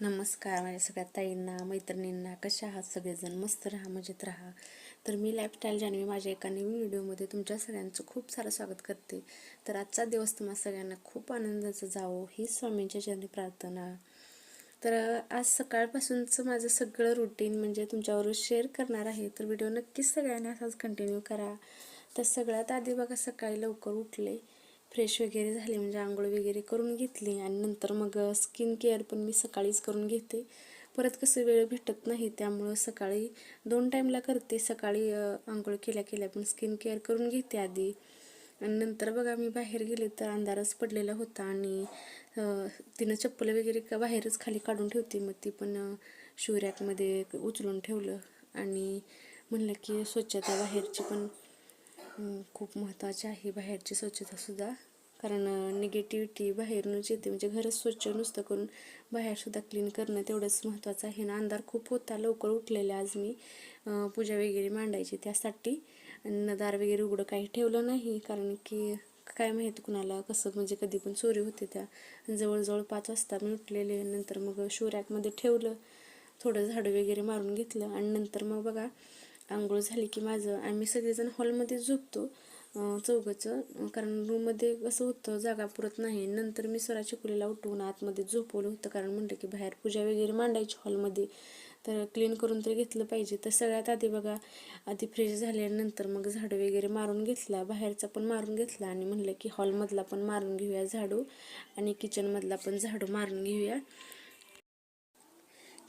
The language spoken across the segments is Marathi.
नमस्कार माझ्या सगळ्या ताईंना मैत्रिणींना कशा आहात सगळेजण? मस्त राहा मजेत राहा. तर मी लाईफस्टाईल जाणवी माझ्या एका नवीन व्हिडिओमध्ये तुमच्या सगळ्यांचं खूप सारं स्वागत करते. तर आजचा दिवस तुम्हाला सगळ्यांना खूप आनंदाचं जावो ही स्वामींच्या चरणी प्रार्थना. तर आज सकाळपासूनचं माझं सगळं रुटीन म्हणजे तुमच्यावर शेअर करणार आहे. तर व्हिडिओ नक्कीच सगळ्यांनी असाच कंटिन्यू करा. तर सगळ्यात आधी बघा सकाळी लवकर उठले. फ्रेश वगैरे झाले म्हणजे आंघोळ वगैरे करून घेतली आणि नंतर मग स्किन केअर पण मी सकाळीच करून घेते. परत कसं वेळ भेटत नाही त्यामुळं सकाळी दोन टाईमला करते. सकाळी आंघोळ केल्या केल्या पण स्किन केअर करून घेते आधी. आणि नंतर बघा मी बाहेर गेले तर अंधारच पडलेला होता आणि तिनं चप्पल वगैरे का बाहेरच खाली काढून ठेवते. मग ती पण शिवरॅकमध्ये उचलून ठेवलं आणि म्हणलं की स्वच्छता बाहेरची पण खूप महत्त्वाची आहे बाहेरची स्वच्छतासुद्धा कारण निगेटिव्हिटी बाहेरूनच येते. म्हणजे घरच स्वच्छ नुसतं करून बाहेरसुद्धा क्लीन करणं तेवढंच महत्त्वाचं आहे. ना अंधार खूप होता. लवकर उठलेले आज मी पूजा वगैरे मांडायची त्यासाठी. आणि दार वगैरे उघडं काही ठेवलं नाही. कारण की काय माहिती कुणाला कसं म्हणजे कधी पण चोरी होते त्या. जवळजवळ पाच वाजता मी उठलेले. नंतर मग शोरॅकमध्ये ठेवलं. थोडं झाडं वगैरे मारून घेतलं. आणि नंतर मग बघा आंघोळ झाली की माझं आम्ही सगळेजण हॉलमध्ये झोपतो चौघचं. कारण रूममध्ये कसं होतं जागा पुरत नाही. नंतर मी सरा चिकुलीला उठवून आतमध्ये झोपवलं होतं. कारण म्हणलं की बाहेर पूजा वगैरे मांडायची हॉलमध्ये. तर क्लीन करून तरी घेतलं पाहिजे. तर सगळ्यात आधी बघा आधी फ्रेश झाल्यानंतर मग झाडू वगैरे मारून घेतला. बाहेरचा पण मारून घेतला. आणि म्हणलं की हॉलमधला पण मारून घेऊया झाडू. आणि किचनमधला पण झाडू मारून घेऊया.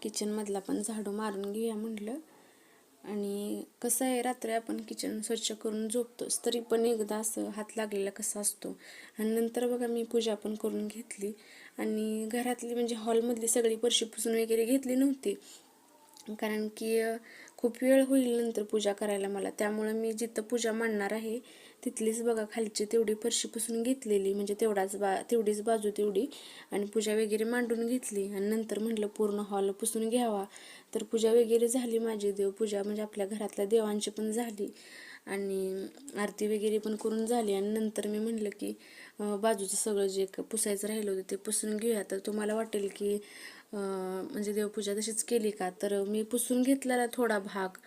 किचनमधला पण झाडू मारून घेऊया म्हटलं आणि कसं आहे रात्री आपण किचन स्वच्छ करून झोपतोच तरी पण एकदा असं हात लागलेला कसा असतो. आणि नंतर बघा मी पूजा पण करून घेतली. आणि घरातली म्हणजे हॉलमधली सगळी परशी पुसून वगैरे घेतली नव्हती. कारण की खूप वेळ होईल नंतर पूजा करायला मला. त्यामुळं मी जिथं पूजा मांडणार आहे तिथलीच बघा खालची तेवढी फरशी पुसून घेतलेली. म्हणजे तेवढाच बा तेवढीच बाजू तेवढी. आणि पूजा वगैरे मांडून घेतली. आणि नंतर म्हटलं पूर्ण हॉल पुसून घ्यावा. तर पूजा वगैरे झाली माझी देवपूजा म्हणजे आपल्या घरातल्या देवांची पण झाली. आणि आरती वगैरे पण करून झाली. आणि नंतर मी म्हटलं की बाजूचं सगळं जे पुसायचं राहिलं होतं ते पुसून घेऊया. तर तुम्हाला वाटेल की म्हणजे देवपूजा तशीच केली का? तर मी पुसून घेतलेला थोडा भाग.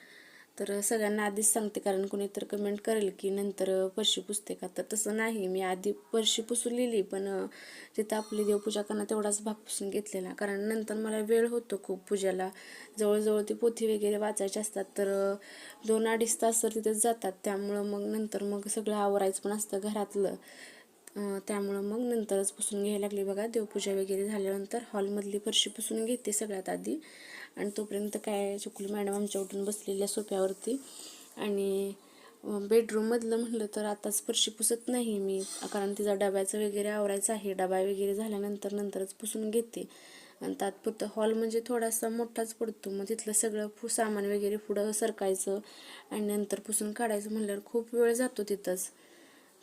तर सगळ्यांना आधीच सांगते कारण कोणी तर कमेंट करेल की नंतर परशी पुसते का? तर तसं नाही. मी आधी परशी पुसून पण तिथं आपली देवपूजा करणं तेवढाच भाग पुसून घेतलेला. कारण नंतर मला वेळ होतो खूप पूजाला. जवळजवळ ती पोथी वगैरे वाचायची असतात तर दोन अडीच तास तर तिथेच जातात. त्यामुळं मग नंतर मग सगळं आवरायचं पण असतं घरातलं. त्यामुळं मग नंतरच पुसून घ्यायला लागली. बघा देवपूजा वगैरे झाल्यानंतर हॉलमधली फरशी पुसून घेते सगळ्यात आधी. आणि तोपर्यंत काय चुकली मॅडम आमच्या उठून बसलेल्या सोप्यावरती आणि बेडरूममधलं म्हटलं तर आता स्पर्शी पुसत नाही मी कारण तिचा डब्याचं वगैरे आवरायचं आहे. डबा वगैरे झाल्यानंतर नंतरच पुसून घेते. आणि तात्पुरतं हॉल म्हणजे थोडासा मोठाच पडतो. मग तिथलं सगळं फु सामान वगैरे पुढं सरकायचं आणि नंतर पुसून काढायचं म्हणल्यावर खूप वेळ जातो तिथंच.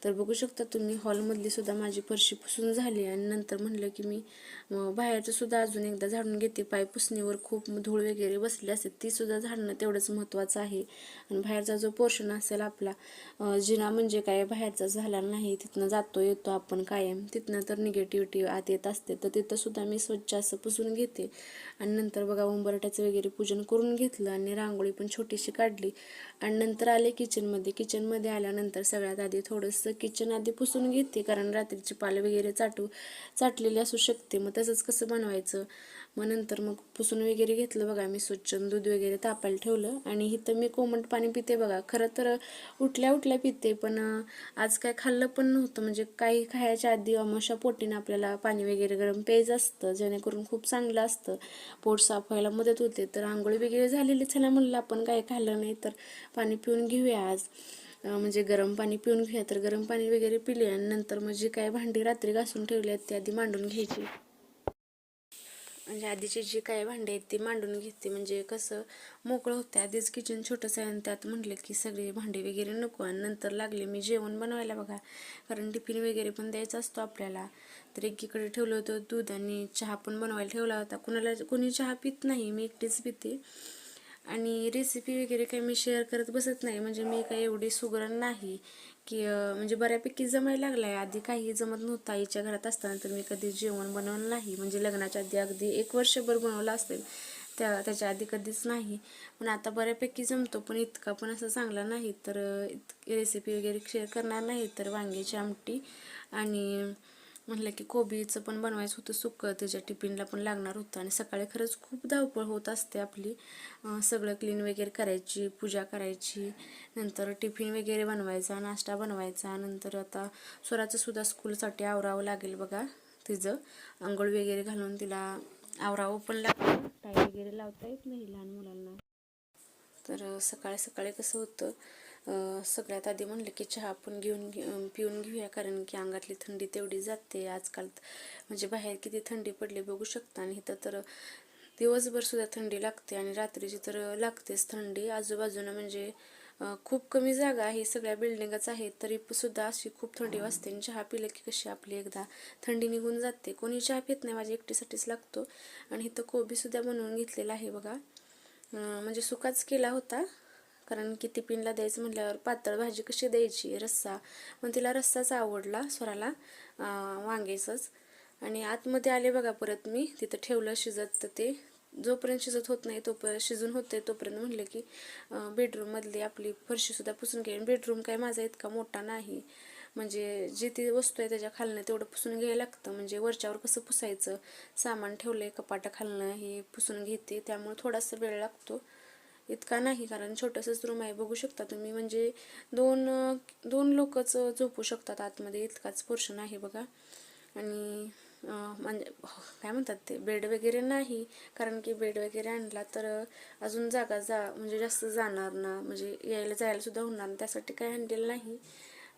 तर बघू शकता तुम्ही हॉलमधली सुद्धा माझी फरशी पुसून झाली आणि नंतर म्हणलं की मी बाहेरचं सुद्धा अजून एकदा झाडून घेते. पाय पुसणीवर खूप धूळ वगैरे बसली असेल ती सुद्धा झाडणं तेवढंच महत्त्वाचं आहे. आणि बाहेरचा जो पोर्शन असेल आपला जिना म्हणजे काय बाहेरचा झाला नाही तिथनं जातो येतो आपण कायम. तिथनं तर निगेटिव्हिटी आत येत असते. तर तिथं सुद्धा मी स्वच्छ असं पुसून घेते. आणि नंतर बघा उंबरट्याचं वगैरे पूजन करून घेतलं आणि रांगोळी पण छोटीशी काढली. आणि नंतर आले किचनमध्ये किचनमध्ये आल्यानंतर सगळ्यात आधी थोडंसं किचन आधी पुसून घेते कारण रात्रीची पाले वगैरे चाटू चाटलेली असू शकते. मग तसंच कसं बनवायचं? मग नंतर मग पुसून वगैरे घेतलं बघा मी स्वच्छ दूध वगैरे तापायला ठेवलं. आणि इथं मी कोमट पाणी पिते बघा. खरं तर उठल्या उठल्या पिते पण आज काय खाल्लं पण नव्हतं. म्हणजे काही खायच्या आधी अमाशा पोटीनं आपल्याला पाणी वगैरे गरम प्यायचं असतं जेणेकरून खूप चांगलं असतं. पोट साफ व्हायला मदत होते. तर आंघोळी वगैरे झालेलीच झाल्या म्हणलं आपण काय खाल्लं नाही तर पाणी पिऊन घेऊया आज. म्हणजे गरम पाणी पिऊन घ्या तर गरम पाणी वगैरे पिले आणि नंतर मग जी काय भांडी रात्री घासून ठेवली आहेत ती आधी मांडून घ्यायची. म्हणजे आधीची जी काय भांडी आहेत ती मांडून घेते म्हणजे कसं मोकळं होतं आधीच किचन छोटंसं आहे आणि त्यात म्हटलं की सगळे भांडे वगैरे नको आणि नंतर लागले मी जेवण बनवायला बघा. कारण टिफिन वगैरे पण द्यायचा असतो आपल्याला. तर एकीकडे ठेवलं होतं दूध आणि चहा पण बनवायला ठेवला होता. कुणाला कोणी चहा पित नाही. मी एकटीच पिते. आणि रेसिपी वगैरे काही मी शेअर करत बसत नाही. म्हणजे मी काही एवढी सुगरण नाही की म्हणजे बऱ्यापैकी जमायला आहे आधी काही जमत नव्हतं. आईच्या घरात असताना तर मी कधी जेवण बनवलं नाही. म्हणजे लग्नाच्या आधी अगदी एक वर्षभर बनवलं असेल. त्या त्याच्या आधी कधीच नाही. पण आता बऱ्यापैकी जमतो. पण इतका पण असं चांगला नाही. तर रेसिपी वगैरे शेअर करणार नाही. तर वांग्याची आमटी आणि म्हटलं की कोबीचं पण बनवायचं होतं सुकं त्याच्या टिफिनला पण लागणार होतं. आणि सकाळी खरंच खूप धावपळ होत असते आपली. सगळं क्लीन वगैरे करायची पूजा करायची नंतर टिफिन वगैरे बनवायचा नाश्ता बनवायचा नंतर आता स्वराचं सुद्धा स्कूलसाठी आवरावं लागेल बघा तिचं. आंघोळ वगैरे घालून तिला आवरावं पण लागतं. टाय वगैरे लावता येत नाही लहान मुलांना. तर सकाळी सकाळी कसं होतं सगळ्यात आधी म्हणलं की चहा आपण घेऊन पिऊन घेऊया. कारण की अंगातली थंडी तेवढी जाते. आजकाल म्हणजे बाहेर किती थंडी पडली बघू शकता. आणि इथं तर दिवसभर सुद्धा थंडी लागते आणि रात्रीची तर लागतेच थंडी. आजूबाजूनं म्हणजे खूप कमी जागा आहे. सगळ्या बिल्डिंगच आहेत. तरी सुद्धा अशी खूप थंडी वाजते. आणि चहा पिलं की कशी आपली एकदा थंडी निघून जाते. कोणी चहा पित नाही. माझ्या एकटीसाठीच लागतो. आणि इथं कोबीसुद्धा बनवून घेतलेला आहे बघा. म्हणजे सुकाच केला होता. कारण की पिनला द्यायचं म्हटल्यावर पातळ भाजी कशी द्यायची? रस्सा. पण तिला रस्साच आवडला स्वराला वांगेचंच वांग्याचंच. आणि आतमध्ये आले बघा परत मी तिथं ठेवलं शिजत तर ते जोपर्यंत शिजत होत नाही तोपर्यंत शिजून होते तोपर्यंत म्हटलं की बेडरूममधली आपली फरशीसुद्धा पुसून घे बेडरूम काय माझा इतका मोठा नाही. म्हणजे जी ती वस्तू आहे त्याच्या खालनं तेवढं पुसून घ्यायला लागतं. म्हणजे वरच्यावर कसं पुसायचं? सामान ठेवलं आहे कपाटा खालनं हे पुसून घेते. त्यामुळे थोडासा वेळ लागतो. इतका नाही कारण छोटंसंच रूम आहे. बघू शकता तुम्ही म्हणजे दोन दोन लोकच झोपू शकतात आतमध्ये. इतकाच पोर्शन आहे बघा. आणि म्हणजे काय म्हणतात ते? बेड वगैरे नाही कारण की बेड वगैरे आणला तर अजून जागा जा म्हणजे जास्त जाणार ना. म्हणजे यायला जायला सुद्धा होणार त्यासाठी काय आणलेलं नाही.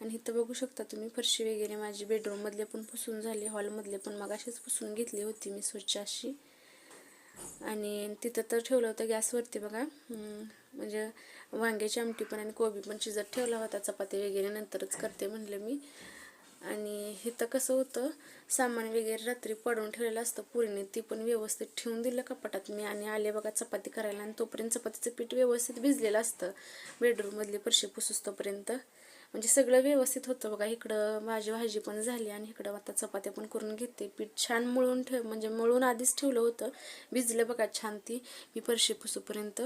आणि इथं बघू शकता तुम्ही फरशी वगैरे माझी बेडरूममधले पण पुसून झाली. हॉलमधले पण मग अशीच पुसून घेतली होती मी स्वच्छ अशी. आणि तिथं तर ठेवलं होतं गॅसवरती बघा. म्हणजे वांग्याची आमटी पण आणि कोबी पण शिजत ठेवला होता. चपाती वगैरे नंतरच करते म्हणलं मी. आणि इथं कसं होतं सामान वगैरे रात्री पडून ठेवलेलं असतं पुरीने ती पण व्यवस्थित ठेवून दिलं कपाटात. मी आणि आले बघा चपाती करायला आणि तोपर्यंत चपातीचं पीठ व्यवस्थित भिजलेलं असतं. बेडरूममधली फरशी पुसूस तोपर्यंत. म्हणजे सगळं व्यवस्थित होतं बघा. इकडं माझी भाजी पण झाली आणि इकडं आता चपात्या पण करून घेते. पीठ छान मळून ठेव म्हणजे मळून आधीच ठेवलं होतं. भिजलं बघा छान ती मी परशी पुसूपर्यंत.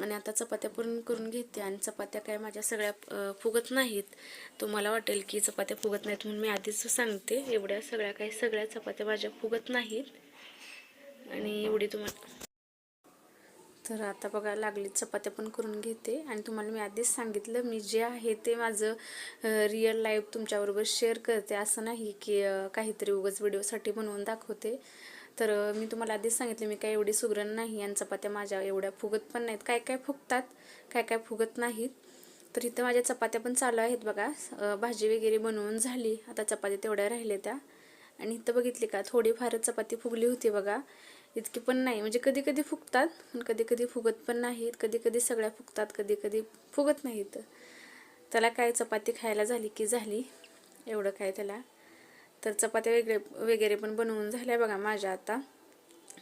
आणि आता चपात्या पण करून घेते. आणि चपात्या काय माझ्या सगळ्या फुगत नाहीत. तुम्हाला वाटेल की चपात्या फुगत नाहीत म्हणून मी आधीच सांगते. एवढ्या सगळ्या काही सगळ्या चपात्या माझ्या फुगत नाहीत. आणि एवढी तुम्हाला तर आता बघा लागली चपात्या पण करून घेते. आणि तुम्हाला मी आधीच सांगितलं मी जे आहे ते माझं रिअल लाईफ तुमच्याबरोबर शेअर करते. असं नाही की काहीतरी उगाच व्हिडिओसाठी बनवून दाखवते. तर मी तुम्हाला आधीच सांगितलं मी काय एवढी सुगरण नाही आणि चपात्या माझ्या एवढ्या फुगत पण नाहीत. काय काय फुगतात काय काय फुगत नाहीत. तर इथं माझ्या चपात्या पण चालू आहेत बघा. भाजी वगैरे बनवून झाली. आता चपात्या तेवढ्या राहिल्या त्या. आणि इथं बघितली का थोडीफारच चपाती फुगली होती बघा. इतकी पण नाही. म्हणजे कधी कधी फुगतात पण कधी कधी फुगत पण नाहीत. कधी कधी सगळ्या फुगतात कधी कधी फुगत नाहीत त्याला काय चपाती खायला झाली की झाली एवढं काय त्याला. तर चपात्या वेगळे वगैरे पण बनवून झाल्या बघा माझ्या आता.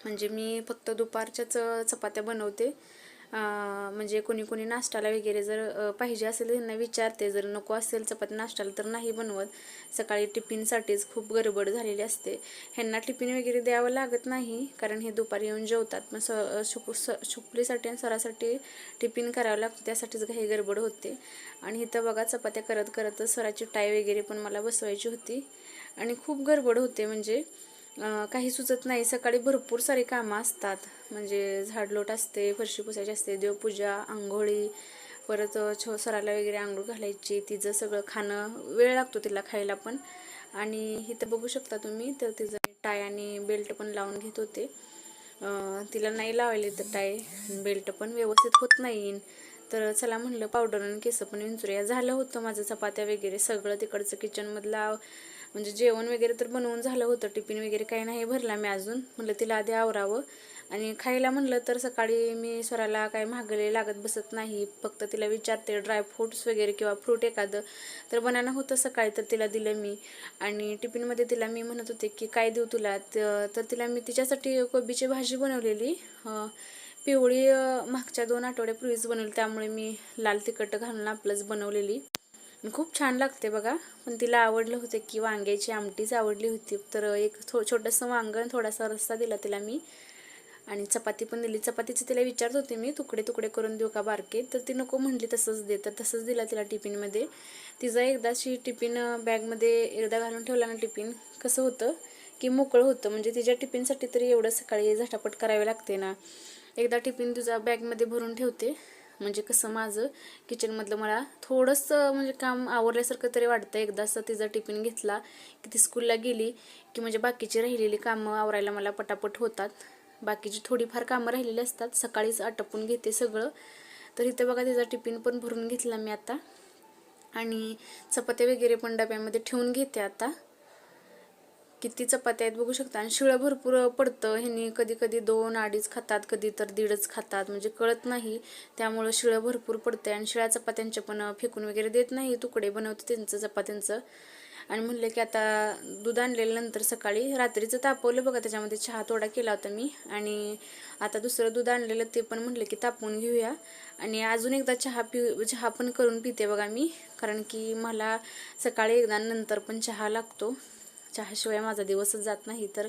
म्हणजे मी फक्त दुपारच्याच चपात्या बनवते. म्हणजे कोणी कोणी नाश्त्याला वगैरे जर पाहिजे असेल त्यांना विचारते. जर नको असेल चपाती नाश्त्याला तर नाही बनवत. सकाळी टिफिनसाठीच खूप गडबड झालेली असते. ह्यांना टिफिन वगैरे द्यावं लागत नाही कारण हे दुपारी येऊन जेवतात. मग स शुक स शुपलीसाठी आणि सरासाठी टिफिन करावं लागतं त्यासाठीच काही गडबड होते. आणि इथं बघा चपात्या करत करतच स्वराची टाय वगैरे पण मला बसवायची होती. आणि खूप गडबड होते म्हणजे काही सुचत नाही. सकाळी भरपूर सारी कामं असतात. म्हणजे झाडलोट असते फरशी पुसायची असते देवपूजा आंघोळी परत छो सराला वगैरे आंघोळ घालायची तिचं सगळं खाणं वेळ लागतो तिला खायला पण. आणि इथं बघू शकता तुम्ही तर तिचं टाय आणि बेल्ट पण लावून घेत होते. तिला नाही लावायला तर टाय बेल्ट पण व्यवस्थित होत नाही. तर चला म्हणलं पावडर आणि केस पण विंचूया झालं होतं माझं चपात्या वगैरे सगळं तिकडचं किचनमधलं म्हणजे जेवण वगैरे तर बनवून झालं होतं टिफिन वगैरे काही नाही भरला मी अजून. म्हणलं तिला आधी आवरावं. आणि खायला म्हणलं तर सकाळी मी स्वराला काय महागले लागत बसत नाही फक्त तिला विचारते ड्रायफ्रूट्स वगैरे किंवा फ्रूट एखादं. तर बनाना होतं सकाळी तर तिला दिलं मी. आणि टिफिनमध्ये तिला मी म्हणत होते की काय देऊ तुला? तर तिला मी तिच्यासाठी कोबीची भाजी बनवलेली. पिवळी मागच्या दोन आठवड्यापूर्वीच बनवली. त्यामुळे मी लाल तिखट घालून आपलंच बनवलेली. आणि खूप छान लागते बघा. पण तिला आवडलं होतं की वांग्याची आमटीच आवडली होती. तर एक थो छोटंसं वांगण थोडासा रस्सा दिला तिला मी. आणि चपाती पण दिली. चपातीचं तिला विचारत होते मी तुकडे तुकडे करून देऊ का बारके तर ती नको म्हणली तसंच दे. तर तसंच दिला तिला टिफिनमध्ये. तिचा एकदाशी टिफिन बॅगमध्ये एकदा घालून ठेवला ना टिफिन कसं होतं की मोकळं होतं. म्हणजे तिच्या टिफिनसाठी तरी एवढं सकाळी झटापट करावी लागते ना. एकदा टिफिन तुझा बॅगमध्ये भरून ठेवते. म्हणजे कसं माझं किचनमधलं मला थोडंसं म्हणजे काम आवरल्यासारखं तरी वाटतं. एकदा असं तिचा टिफिन घेतला की ती स्कूलला गेली की म्हणजे बाकीची राहिलेली कामं आवरायला मला पटापट होतात. बाकीची थोडीफार कामं राहिलेली असतात सकाळीच आटपून घेते सगळं. तर इथं बघा तिचा टिफिन पण भरून घेतला मी आता. आणि चपात्या वगैरे पण डब्यामध्ये ठेवून घेते आता. किती चपात्या आहेत बघू शकता. आणि शिळं भरपूर पडतं. ह्यांनी कधी कधी दोन अडीच खातात कधी तर दीडच खातात. म्हणजे कळत नाही. त्यामुळं शिळं भरपूर पडतं आणि शिळ्या चपात्यांचे पण फेकून वगैरे देत नाही. तुकडे बनवते त्यांचं चपात्यांचं. आणि म्हणलं की आता दूध आणलेलं नंतर सकाळी रात्रीचं तापवलं बघा. त्याच्यामध्ये चहा थोडा केला होता मी. आणि आता दुसरं दूध आणलेलं ते पण म्हटलं की तापवून घेऊया. आणि अजून एकदा चहा पि चहा पण करून पिते बघा मी. कारण की मला सकाळी एकदा नंतर पण चहा लागतो. चहाशिवाय माझा दिवसच जात नाही. तर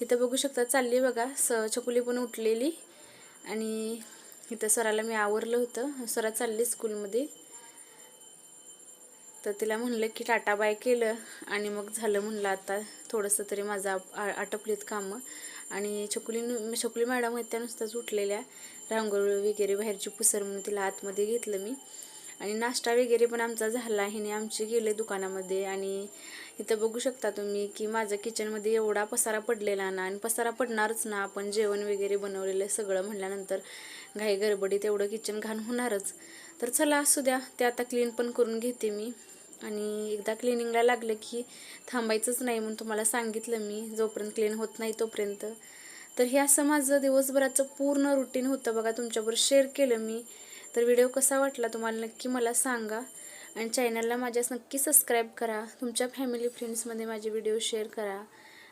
इथं बघू शकता चालली बघा. स चकुली पण उठलेली. आणि इथं सराला मी आवरलं होतं. सरा चालली स्कूलमध्ये. तर तिला म्हणलं की टाटा बाय केलं. आणि मग झालं म्हणलं आता थोडंसं तरी माझं आ- आटपलीत कामं. आणि छकुली छकुली मॅडम आहेत त्या नुसत्याच उठलेल्या. रांगोळी वगैरे बाहेरची पुसर म्हणून तिला आतमध्ये घेतलं मी. आणि नाश्ता वगैरे पण आमचा झाला हिने आमचे गेले दुकानामध्ये. आणि इथं बघू शकता तुम्ही की माझं किचनमध्ये एवढा पसारा पडलेला ना आणि पसारा पडणारच ना आपण जेवण वगैरे बनवलेलं सगळं म्हणल्यानंतर घाई गडबडीत एवढं किचन घाण होणारच. तर चला असू द्या ते आता क्लीन पण करून घेते मी. आणि एकदा क्लिनिंगला लागलं की थांबायचंच नाही म्हणून तुम्हाला सांगितलं मी जोपर्यंत क्लीन होत नाही तोपर्यंत. तर हे असं माझं दिवसभराचं पूर्ण रुटीन होतं बघा तुमच्याबरोबर शेअर केलं मी. तर व्हिडिओ कसा वाटला तुम्हाला नक्की मला सांगा. आणि चॅनलला माझ्या नक्की सबस्क्राईब करा. तुमच्या फॅमिली फ्रेंड्समध्ये माझे व्हिडिओ शेअर करा.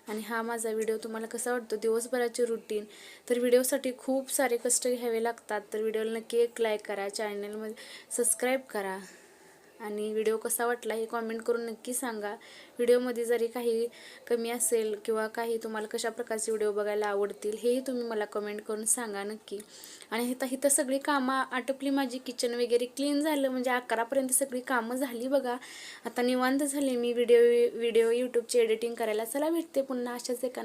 आणि हा माझा व्हिडिओ तुम्हाला कसा वाटतो? दिवसभराचे रुटीन तर व्हिडिओसाठी खूप सारे कष्ट घ्यावे लागतात. तर व्हिडिओला नक्की एक लाईक करा. चॅनलमध्ये सबस्क्राईब करा. आणि व्हिडिओ कसा वाटला हे कॉमेंट करून नक्की सांगा. व्हिडिओमध्ये जरी काही कमी असेल किंवा काही तुम्हाला कशा प्रकारचे व्हिडिओ बघायला आवडतील हेही तुम्ही मला कमेंट करून सांगा नक्की. आणि आता इथं सगळी कामं आटपली माझी किचन वगैरे क्लीन झालं म्हणजे अकरापर्यंत सगळी कामं झाली बघा. आता निवांत झाली मी व्हिडिओ व्हिडिओ यूट्यूबची एडिटिंग करायला. चला भेटते पुन्हा अशाच एका